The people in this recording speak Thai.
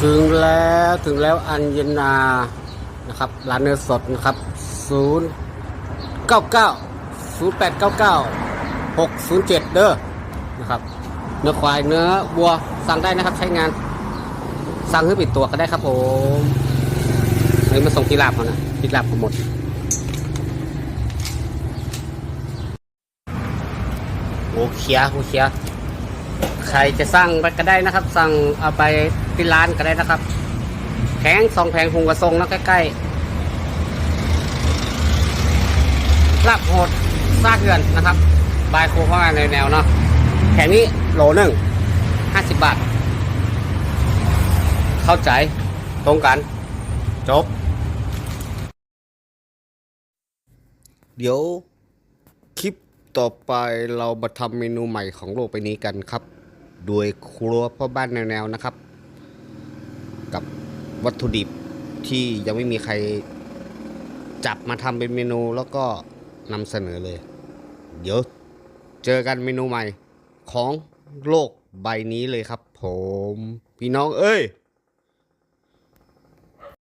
ถึงแล้วถึงแล้วอัญญนานะครับร้านเนื้อสดนะครับศูนย์เก้าเก้าศูนย์แปดเก้าเก้าหกศูนย์เจ็ดเด้อนะครับ เนื้อควายเนื้อวัวสั่งได้นะครับใช้งาน สั่งให้ปิดตัวก็ได้ครับผมนนี้มาส่งที่ลาบเขานะที่ลาบเขาหมดโอเคลียร์โอเคลีย ใครจะสั่งไปก็ได้นะครับ สั่งเอาไปที่ร้านก็ได้นะครับแพงสองแพงหุงกระทรงนะใกล้ๆลาบโหดซาเถื่อนนะครับ บายโคเข้ามาในแนวเนาะแข่งนี้โหลหนึ่งห้าสิบบาท เข้าใจตรงกัน จบ เดี๋ยว ต่อไปเรามาทำเมนูใหม่ของโลกไปนี้กันครับ โดยครัวพ่อบ้านแนวๆนะครับ กับวัตถุดิบที่ยังไม่มีใครจับมาทำเป็นเมนูแล้วก็นำเสนอเลย เดี๋ยวเจอกันเมนูใหม่ของโลกใบนี้เลยครับ ผม พี่น้องเอ้ย